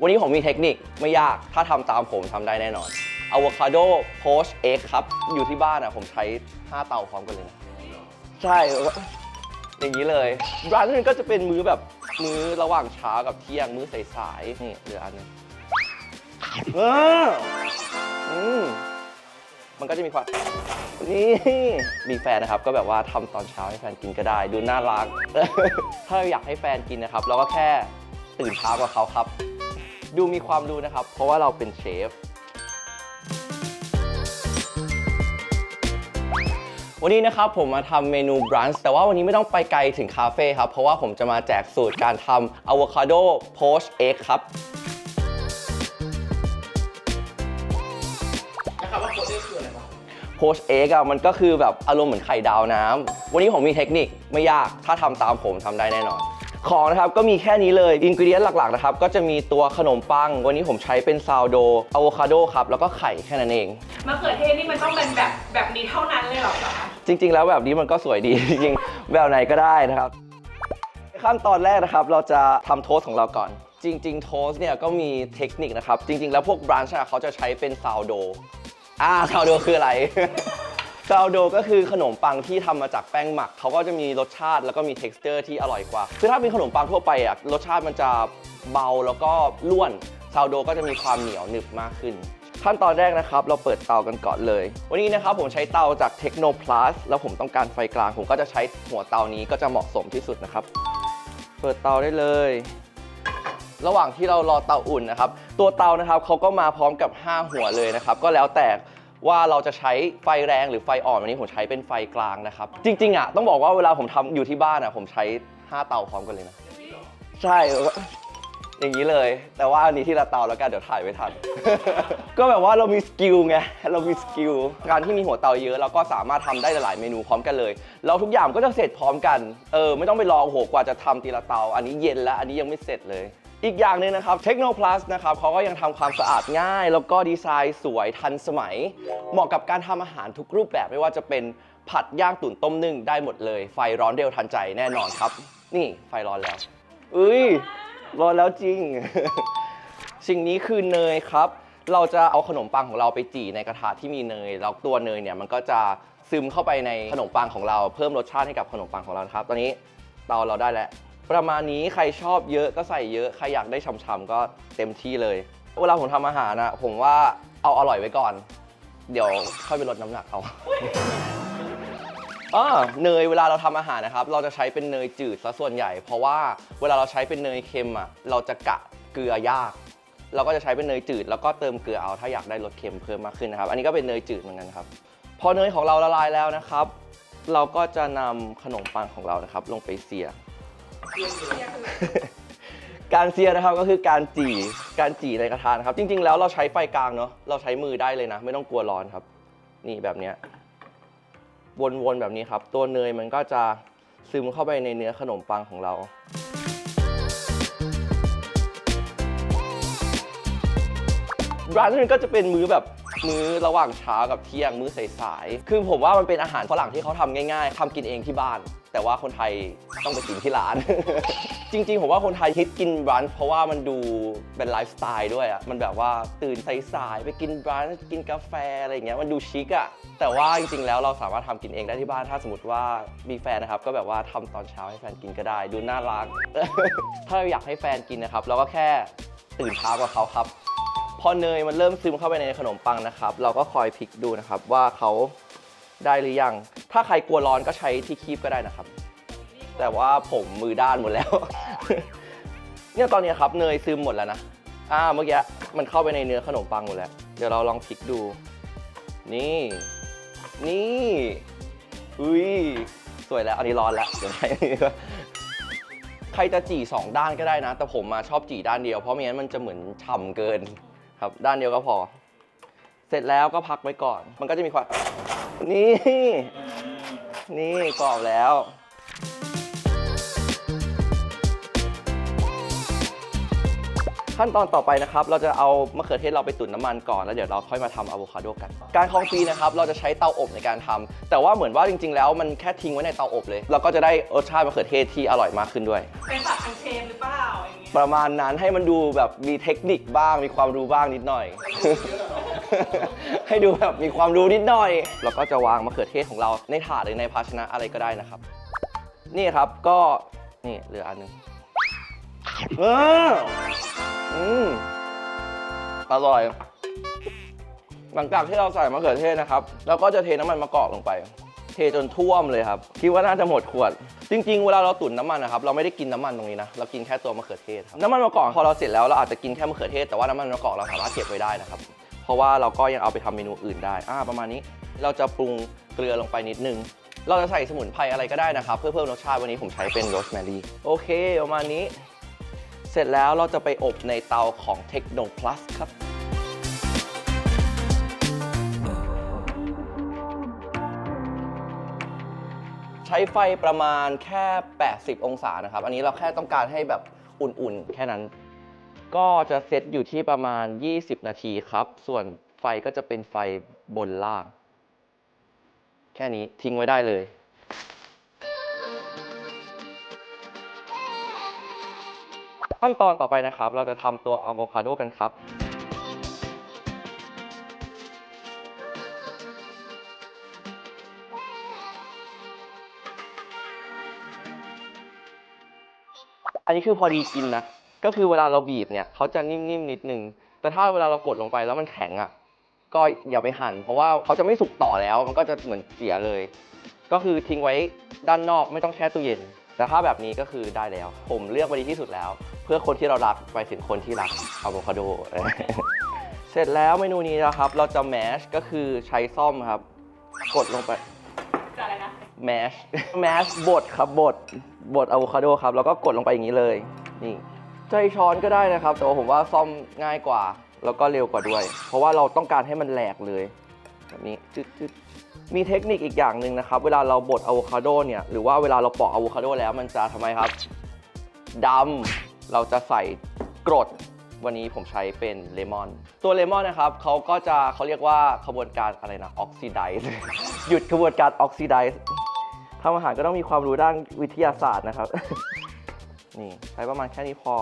วันนี้ผมมีเทคนิคไม่ยาก ถ้าทำตามผมทำได้แน่นอนอะโวคาโดโพชเอ็กครับ อยู่ที่บ้านอะผมใช้ 5 เตาพร้อมกันเลยนะ ใช่ อย่างนี้เลยร้านนึงก็จะเป็นมื้อแบบมื้อระหว่างเช้ากับเที่ยง มื้อสายๆ นี่เหลืออันนึงเอออืมมันก็จะมีความนี่มีแฟนนะครับ ก็แบบว่าทำตอนเช้าให้แฟนกินก็ได้ ดูน่ารัก ถ้าอยากให้แฟนกินนะครับ เราก็แค่ตื่นเช้ากว่าเขาครับ ดูมีความรู้นะครับ เพราะว่าเราเป็นเชฟ วันนี้นะครับผมมาทำเมนูบรันช์แต่ว่าวันนี้ไม่ต้องไปไกลถึงคาเฟ่ครับ เพราะว่าผมจะมาแจกสูตรการทำอะโวคาโดโพชเอ็กครับนะครับว่าโค้ดเอ็กคืออะไรวะโพชเอ็กอะมันก็คือแบบอารมณ์เหมือนไข่ดาวน้ำวันนี้ผมมีเทคนิคไม่ยากถ้าทำตามผมทำได้แน่นอน ของนะครับก็มีแค่นี้เลยอินกิเดียนหลักๆนะครับก็จะมีตัวขนมปัง วันนี้ผมใช้เป็นซาวโดอะโวคาโดครับแล้วก็ไข่แค่นั้นเอง มะเขือเทศนี่มันต้องเป็นแบบแบบนี้เท่านั้นเลยเหรอคะจริง ๆ แล้วแบบนี้มันก็สวยดี จริงๆแบบไหนก็ได้นะครับ ขั้นตอนแรกนะครับ เราจะทำโทสต์ของเราก่อน จริง ๆ โทสต์เนี่ยก็มีเทคนิคนะครับ จริง ๆ แล้วพวกบรันช์อะเขาจะใช้เป็นซาวโดอ่าซาวโดคืออะไร ซาโดก็คือขนมปังที่ทำมาจากแป้งหมักเขาก็จะมีรสชาติแล้วก็มี t e x t อร์ที่อร่อยกว่า คือถ้าเป็นขนมปังทั่วไปอะรสชาติมันจะเบาแล้วก็ล้วนซาโดก็จะมีความเหนียวหนึบมากขึ้น ขั้นตอนแรกนะครับ เราเปิดเตากันก่อนเลย วันนี้นะครับผมใช้เตาจาก Techno Plus แล้วผมต้องการไฟกลาง ผมก็จะใช้หัวเตานี้ก็จะเหมาะสมที่สุดนะครับ เปิดเตาได้เลย ระหว่างที่เรารอเตาอุ่นนะครับ ตัวเตานะครับเขาก็มาพร้อมกับ 5 หัวเลยนะครับ ก็แล้วแต่ ว่าเราจะใช้ไฟแรงหรือไฟอ่อนวันนี้ผมใช้เป็นไฟกลางนะครับ จริง ๆอะต้องบอกว่าเวลาผมทำอยู่ที่บ้านอะผมใช้ 5 เตาพร้อมกันเลยนะ ใช่ อย่างนี้เลย แต่ว่าอันนี้ที่ละเตาแล้วกันเดี๋ยวถ่ายไม่ทัน ก็แบบว่าเรามีสกิลไง เรามีสกิล การที่มีหัวเตาเยอะเราก็สามารถทำได้หลายๆเมนูพร้อมกันเลยแล้วทุกอย่างก็จะเสร็จพร้อมกัน เออไม่ต้องไปรอโอ้โหกว่าจะทำทีละเตา อันนี้เย็นแล้วอันนี้ยังไม่เสร็จเลย อีกอย่างหนึ่งนะครับ Techno Plus นะครับเขาก็ยังทำความสะอาดง่าย แล้วก็ดีไซน์สวยทันสมัย เหมาะกับการทำอาหารทุกรูปแบบไม่ว่าจะเป็นผัดย่างตุ๋นต้มนึ่งได้หมดเลย ไฟร้อนเร็วทันใจแน่นอนครับ นี่ไฟร้อนแล้วอุ้ยร้อนแล้วจริง สิ่งนี้คือเนยครับ เราจะเอาขนมปังของเราไปจี่ในกระทะที่มีเนย แล้วตัวเนยเนี่ยมันก็จะซึมเข้าไปในขนมปังของเรา เพิ่มรสชาติให้กับขนมปังของเราครับ ตอนนี้เตาเราได้แล้ว ประมาณนี้ใครชอบเยอะก็ใส่เยอะ ใครอยากได้ช่ำๆก็เต็มที่เลย เวลาผมทำอาหารนะผมว่าเอาอร่อยไว้ก่อน เดี๋ยวค่อยไปลดน้ำหนักเอาอ่าเนยเวลาเราทำอาหารนะครับ เราจะใช้เป็นเนยจืดซะส่วนใหญ่ เพราะว่าเวลาเราใช้เป็นเนยเค็มอะเราจะกะเกลือยาก เราก็จะใช้เป็นเนยจืด แล้วก็เติมเกลือเอาถ้าอยากได้รสเค็มเพิ่มมากขึ้นนะครับ อันนี้ก็เป็นเนยจืดเหมือนกันครับ พอเนยของเราละลายแล้วนะครับ เราก็จะนำขนมปังของเรานะครับ ลงไปเสีย การเซียนะครับก็คือการจี่การจี่ในกระทะนะครับ จริง ๆ แล้วเราใช้ไฟกลางเนาะเราใช้มือได้เลยนะ ไม่ต้องกลัวร้อนครับ นี่แบบเนี้ยวนๆแบบนี้ครับ ตัวเนยมันก็จะซึมเข้าไปในเนื้อขนมปังของเรา ร้านนี้ก็จะเป็นมื้อแบบมื้อระหว่างเช้ากับเที่ยงมื้อสายๆ คือผมว่ามันเป็นอาหารฝรั่งที่เขาทำง่าย ๆทำกินเองที่บ้าน แต่ว่าคนไทยต้องไปกินที่ร้าน จริง ๆ ผมว่าคนไทยฮิตกินบรันช์เพราะว่ามันดูเป็นไลฟ์สไตล์ด้วยอะมันแบบว่าตื่นสายๆไปกินบรันช์กินกาแฟอะไรอย่างเงี้ยมันดูชิคอะแต่ว่าจริงๆแล้วเราสามารถทำกินเองได้ที่บ้านถ้าสมมติว่ามีแฟนนะครับก็แบบว่าทำตอนเช้าให้แฟนกินก็ได้ ดูน่ารัก ถ้าเราอยากให้แฟนกินนะครับเราก็แค่ตื่นเช้ากว่าเขาครับ พอเนยมันเริ่มซึมเข้าไปในขนมปังนะครับ เราก็คอยพลิกดูนะครับว่าเขาได้หรือยัง ถ้าใครกลัวร้อนก็ใช้ที่คีบก็ได้นะครับ แต่ว่าผมมือด้านหมดแล้ว เนี่ยตอนนี้ครับเนยซึมหมดแล้วนะอ่าเมื่อกี้มันเข้าไปในเนื้อขนมปังหมดแล้ว เดี๋ยวเราลองพลิกดู นี่ นี่อุ้ยสวยแล้ว อันนี้ร้อนแล้วเดี๋ยวใช้อันนี้ดีกว่าใครจะจี่สองด้านก็ได้นะ แต่ผมมาชอบจี่ด้านเดียวเพราะไม่งั้นมันจะเหมือนฉ่ำเกินครับ ด้านเดียวก็พอ เสร็จแล้วก็พักไว้ก่อน มันก็จะมีความนี่ นี่กรอบแล้ว ขั้นตอนต่อไปนะครับ เราจะเอามะเขือเทศเราไปตุ๋นน้ำมันก่อน แล้วเดี๋ยวเราค่อยมาทำอะโวคาโดกัน การคองฟรีนะครับ เราจะใช้เตาอบในการทำ แต่ว่าเหมือนว่าจริง ๆ แล้วมันแค่ทิ้งไว้ในเตาอบเลย เราก็จะได้รสชาติมะเขือเทศที่อร่อยมากขึ้นด้วย เป็นสัตว์ทางเชนหรือเปล่าอย่างเงี้ยประมาณนั้นให้มันดูแบบมีเทคนิคบ้าง มีความรู้บ้างนิดหน่อย ให้ดูแบบมีความรู้นิดหน่อยเราก็จะวางมะเขือเทศของเราในถาดหรือในภาชนะอะไรก็ได้นะครับ นี่ครับก็นี่เหลืออันหนึงเอออืมอร่อย หลังจากที่เราใส่มะเขือเทศนะครับเราก็จะเทน้ำมันมะกอกลงไป เทจนท่วมเลยครับคิดว่าน่าจะหมดขวด จริง ๆ เวลาเราตุ๋นน้ำมันนะครับเราไม่ได้กินน้ำมันตรงนี้นะเรากินแค่ตัวมะเขือเทศครับน้ำมันมะกอกพอเราเสร็จแล้วเราอาจจะกินแค่มะเขือเทศแต่ว่าน้ำมันมะกอกเราสามารถเก็บไว้ได้นะครับ ราะว่าเราก็ยังเอาไปทำเมนูอื่นได้อ่าประมาณนี้เราจะปรุงเกลือลงไปนิดนึง เราจะใส่สมุนไพรอะไรก็ได้นะครับ เพื่อเพิ่มรสชาติวันนี้ผมใช้เป็นโรสแมรี่โอเคประมาณนี้ เสร็จแล้วเราจะไปอบในเตาของ Techno Plus ครับใช้ไฟประมาณแค่ 80 องศานะครับ อันนี้เราแค่ต้องการให้แบบอุ่นๆ แค่นั้น ก็จะเซตอยู่ที่ประมาณ 20 นาทีครับ ส่วนไฟก็จะเป็นไฟบนล่าง แค่นี้ทิ้งไว้ได้เลยขั้นตอนต่อไปนะครับ เราจะทำตัวอะโวคาโดกันครับ อันนี้คือพอดีกินนะ ก็คือเวลาเราบีบเนี่ยเขาจะนิ่มๆนิดนึง แต่ถ้าเวลาเรากดลงไปแล้วมันแข็งอะ ก็อย่าไปหั่น เพราะว่าเขาจะไม่สุกต่อแล้ว มันก็จะเหมือนเสียเลย ก็คือทิ้งไว้ด้านนอกไม่ต้องแช่ตู้เย็น แต่ถ้าแบบนี้ก็คือได้แล้ว ผมเลือกมาดีที่สุดแล้ว เพื่อคนที่เรารักไปถึงคนที่รักอะโวคาโด เสร็จแล้วเมนูนี้นะครับ เราจะแมชก็คือใช้ซ่อมครับ กดลงไปจะอะไรนะแมชแมชบดครับบดบดอะโวคาโดครับแล้วก็กดลงไปอย่างนี้เลยนี่ ใช้ช้อนก็ได้นะครับ แต่ว่าผมว่าซ่อมง่ายกว่า แล้วก็เร็วกว่าด้วย เพราะว่าเราต้องการให้มันแหลกเลยแบบนี้จึ๊ดมีเทคนิคอีกอย่างหนึ่งนะครับ เวลาเราบดอะโวคาโดเนี่ย หรือว่าเวลาเราปอกอะโวคาโดแล้วมันจะทำไมครับดำเราจะใส่กรด วันนี้ผมใช้เป็นเลมอน ตัวเลมอนนะครับเขาก็จะเขาเรียกว่าขบวนการอะไรนะออกซิไดซ์หยุดขบวนการออกซิไดซ์ทำอาหารก็ต้องมีความรู้ด้านวิทยาศาสตร์นะครับ นี่ใช้ประมาณแค่นี้พอ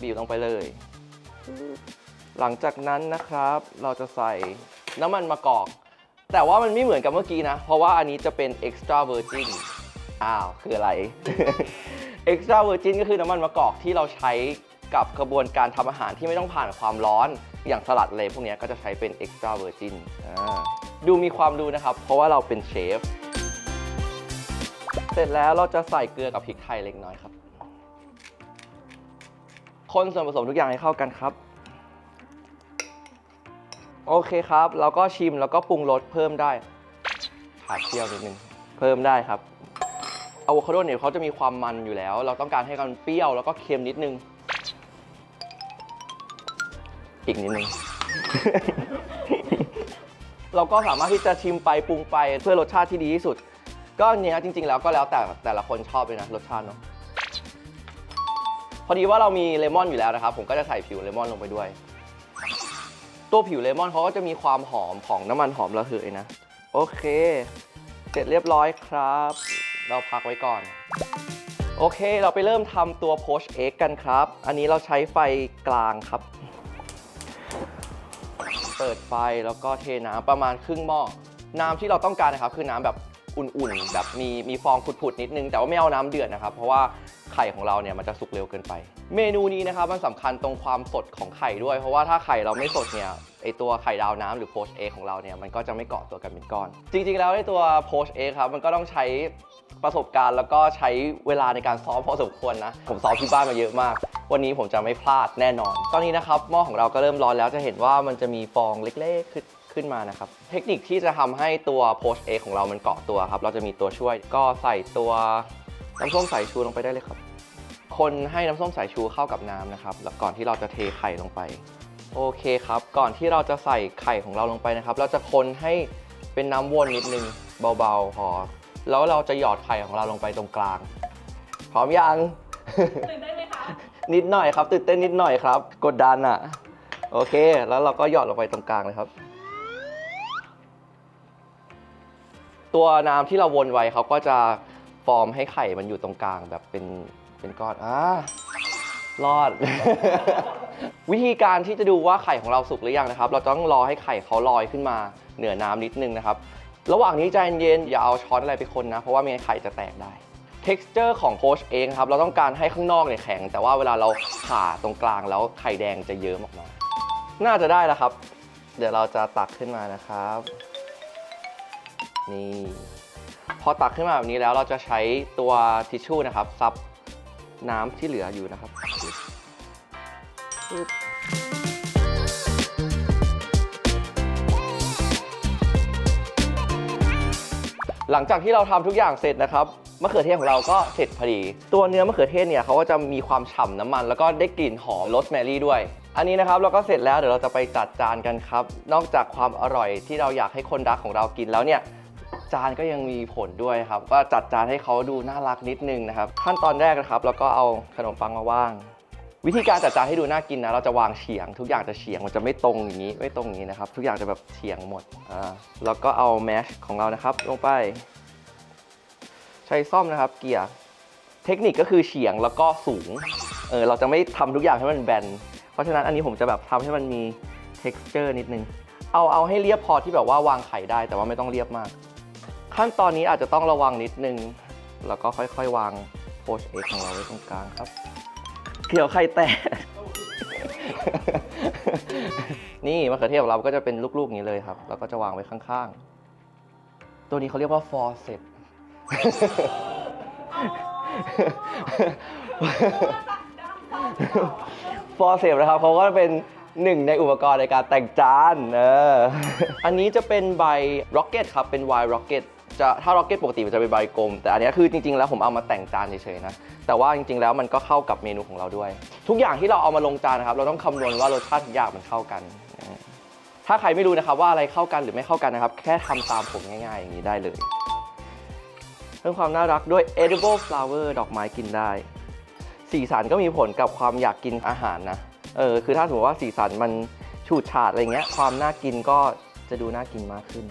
บีบลงไปเลย หลังจากนั้นนะครับเราจะใส่น้ำมันมะกอก แต่ว่ามันไม่เหมือนกับเมื่อกี้นะ เพราะว่าอันนี้จะเป็น extra virgin อ้าว คืออะไร extra virgin ก็คือน้ำมันมะกอกที่เราใช้กับกระบวนการทำอาหารที่ไม่ต้องผ่านความร้อน อย่างสลัดเลยพวกเนี้ยก็จะใช้เป็น extra virgin อ่าดูมีความรู้นะครับ เพราะว่าเราเป็นเชฟ เสร็จแล้วเราจะใส่เกลือกับพริกไทยเล็กน้อยครับ คนส่วนผสมทุกอย่างให้เข้ากันครับ โอเคครับ เราก็ชิมแล้วก็ปรุงรสเพิ่มได้ขาดเปรี้ยวนิดนึงเพิ่มได้ครับอะโวคาโดเนี่ยเขาจะมีความมันอยู่แล้ว เราต้องการให้มันเปรี้ยวแล้วก็เค็มนิดนึง อีกนิดนึง เราก็สามารถที่จะชิมไปปรุงไปเพื่อรสชาติที่ดีที่สุด ก็เนี้ยจริง ๆ แล้วก็แล้วแต่แต่ละคนชอบเลยนะรสชาติเนาะ พอดีว่าเรามีเลมอนอยู่แล้วนะครับ ผมก็จะใส่ผิวเลมอนลงไปด้วย ตัวผิวเลมอนเขาก็จะมีความหอมของน้ำมันหอมระเหยนะ โอเค เสร็จเรียบร้อยครับ เราพักไว้ก่อน โอเค เราไปเริ่มทำตัวโพชเอ็กกันครับ อันนี้เราใช้ไฟกลางครับ เปิดไฟแล้วก็เทน้ำประมาณครึ่งหม้อน้ำที่เราต้องการนะครับ คือน้ำแบบ อุ่นๆ แบบมีมีฟองผุดๆ นิดนึง แต่ว่าไม่เอาน้ำเดือดนะครับ เพราะว่าไข่ของเราเนี่ยมันจะสุกเร็วเกินไป เมนูนี้นะครับมันสำคัญตรงความสดของไข่ด้วย เพราะว่าถ้าไข่เราไม่สดเนี่ยไอตัวไข่ดาวน้ำหรือโพชเอของเราเนี่ยมันก็จะไม่เกาะตัวกันเป็นก้อน จริงๆ แล้วไอตัวโพชเอครับมันก็ต้องใช้ประสบการณ์แล้วก็ใช้เวลาในการซ้อมพอสมควรนะ ผมซ้อมที่บ้านมาเยอะมาก วันนี้ผมจะไม่พลาดแน่นอน ตอนนี้นะครับหม้อของเราก็เริ่มร้อนแล้วจะเห็นว่ามันจะมีฟองเล็กๆขึ้น ขึ้นมานะครับ เทคนิคที่จะทำให้ตัวโพชเอของเรามันเกาะตัวครับ เราจะมีตัวช่วยก็ใส่ตัวน้ำส้มสายชูลงไปได้เลยครับ คนให้น้ำส้มสายชูเข้ากับน้ำนะครับ แล้วก่อนที่เราจะเทไข่ลงไป โอเคครับ ก่อนที่เราจะใส่ไข่ของเราลงไปนะครับ เราจะคนให้เป็นน้ำวนนิดนึงเบาๆพอ แล้วเราจะหยอดไข่ของเราลงไปตรงกลาง พร้อมยังตื่นได้นไหมคะ นิดหน่อยครับ ตื่นเต้นนิดหน่อยครับ กดดันอะ โอเค แล้วเราก็หยอดลงไปตรงกลางเลยครับ ตัวน้ำที่เราวนไว้เขาก็จะฟอร์มให้ไข่มันอยู่ตรงกลางแบบเป็นเป็นก้อนอ่ารอด วิธีการที่จะดูว่าไข่ของเราสุกหรือยังนะครับ เราต้องรอให้ไข่เขาลอยขึ้นมาเหนือน้ำนิดนึงนะครับ ระหว่างนี้ใจเย็นๆอย่าเอาช้อนอะไรไปคนนะ เพราะว่าไม่งั้นไข่จะแตกได้ texture ของโพชเองครับ เราต้องการให้ข้างนอกเนี่ยแข็ง แต่ว่าเวลาเราผ่าตรงกลางแล้วไข่แดงจะเยิ้มออกมา น่าจะได้แล้วครับ เดี๋ยวเราจะตักขึ้นมานะครับ นี่พอตักขึ้นมาแบบนี้แล้วเราจะใช้ตัวทิชชู่นะครับ ซับน้ำที่เหลืออยู่นะครับหลังจากที่เราทำทุกอย่างเสร็จนะครับมะเขือเทศของเราก็เสร็จพอดี ตัวเนื้อมะเขือเทศเนี่ยเขาก็จะมีความฉ่ำน้ำมัน แล้วก็ได้กลิ่นหอมโรสแมรี่ด้วย อันนี้นะครับเราก็เสร็จแล้วเดี๋ยวเราจะไปจัดจานกันครับ นอกจากความอร่อยที่เราอยากให้คนรักของเรากินแล้วเนี่ย จานก็ยังมีผลด้วยครับ ก็จัดจานให้เขาดูน่ารักนิดนึงนะครับ ขั้นตอนแรกนะครับเราก็เอาขนมปังมาว่าง วิธีการจัดจานให้ดูน่ากินนะ เราจะวางเฉียง ทุกอย่างจะเฉียงมันจะไม่ตรงอย่างนี้ไม่ตรงอย่างนี้นะครับ ทุกอย่างจะแบบเฉียงหมดอ่าแล้วก็เอาแมชของเรานะครับ ลงไป ใช้ซ่อมนะครับ เกี่ยเทคนิคก็คือเฉียงแล้วก็สูงเออเราจะไม่ทำทุกอย่างให้มันแบนเพราะฉะนั้นอันนี้ผมจะแบบทำให้มันมี texture นิดนึงเอาเอาให้เรียบพอที่แบบว่าวางไข่ได้แต่ว่าไม่ต้องเรียบมาก ขั้นตอนนี้อาจจะต้องระวังนิดนึง แล้วก็ค่อยๆ วางโพชเอ็กของเราไว้ตรงกลางครับเกี่ยวไข่แตกนี่มะเขือเทศของเราก็จะเป็นลูกๆ นี้เลยครับ แล้วก็จะวางไว้ข้างๆ ตัวนี้เขาเรียกว่า faucet ฟอร์เซปนะครับเขาก็เป็นหนึ่งในอุปกรณ์ในการแต่งจานเอออันนี้จะเป็นใบร็อกเก็ตครับ เป็นไวน์ร็อกเก็ต จะถ้าร็อกเก็ตปกติมันจะเป็นใบกลม แต่อันนี้คือจริงๆแล้วผมเอามาแต่งจานเฉยๆนะแต่ว่าจริงๆแล้วมันก็เข้ากับเมนูของเราด้วย ทุกอย่างที่เราเอามาลงจานนะครับ เราต้องคำนวณว่ารสชาติทุกอย่างมันเข้ากัน ถ้าใครไม่รู้นะครับว่าอะไรเข้ากันหรือไม่เข้ากันนะครับ แค่ทำตามผมง่ายๆ อย่างนี้ได้เลยเพิ่มความน่ารักด้วย edible flower ดอกไม้กินได้ สีสันก็มีผลกับความอยากกินอาหารนะเออคือถ้าสมมติว่าสีสันมันฉูดฉาดอะไรเงี้ยความน่ากินก็จะดูน่ากินมากขึ้น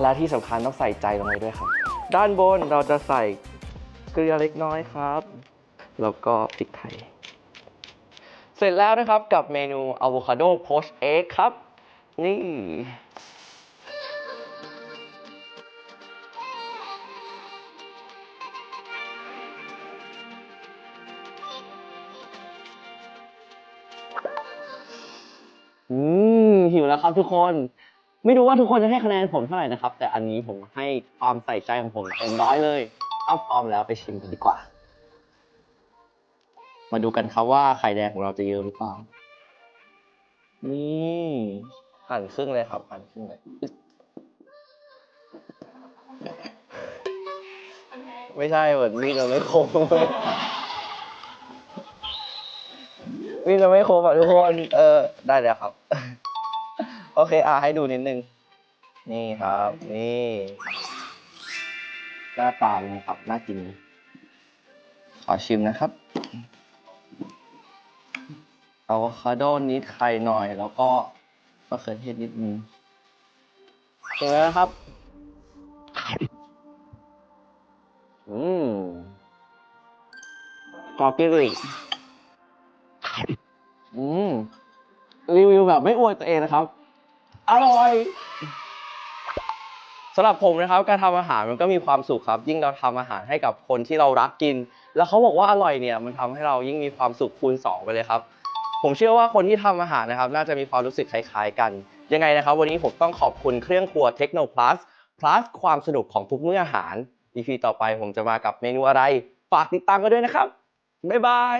และที่สำคัญต้องใส่ใจลงไปด้วยครับ ด้านบนเราจะใส่เกลือเล็กน้อยครับ แล้วก็พริกไทย เสร็จแล้วนะครับกับเมนู avocado poached egg ครับ นี่อืมหิวแล้วครับทุกคน ไม่รู้ว่าทุกคนจะให้คะแนนผมเท่าไหร่นะครับ แต่อันนี้ผมให้ความใส่ใจของผมเต็มร้อยเลยเอาพร้อมแล้วไปชิมกันดีกว่า มาดูกันครับว่าไข่แดงของเราจะเยอะหรือเปล่า นี่หั่นครึ่งเลยครับหั่นครึ่งเลย ไม่ใช่เหมือนมีดเราไม่คมมีดเราไม่คมอะทุกคน เออ ได้แล้วครับ โอเคอะให้ดูนิดนึง นี่ครับ นี่หน้าตาเป็นไงครับน่ากิน ขอชิมนะครับอะโวคาโดนิดไข่หน่อย แล้วก็มะเขือเทศนิดนึงเจอแล้วครับ อืมกรอบกิริอืมรีวิวแบบไม่อวยตัวเองนะครับ อร่อยสำหรับผมนะครับการทำอาหารมันก็มีความสุขครับ ยิ่งเราทำอาหารให้กับคนที่เรารักกิน แล้วเขาบอกว่าอร่อยเนี่ยมันทำให้เรายิ่งมีความสุขคูณสองไปเลยครับ ผมเชื่อว่าคนที่ทำอาหารนะครับ น่าจะมีความรู้สึกคล้ายๆ กัน ยังไงนะครับ วันนี้ผมต้องขอบคุณเครื่องครัวเทคโน plus plus ความสนุกของทุกมื้ออาหาร EP ต่อไปผมจะมากับเมนูอะไร ฝากติดตามกันด้วยนะครับบ๊ายบาย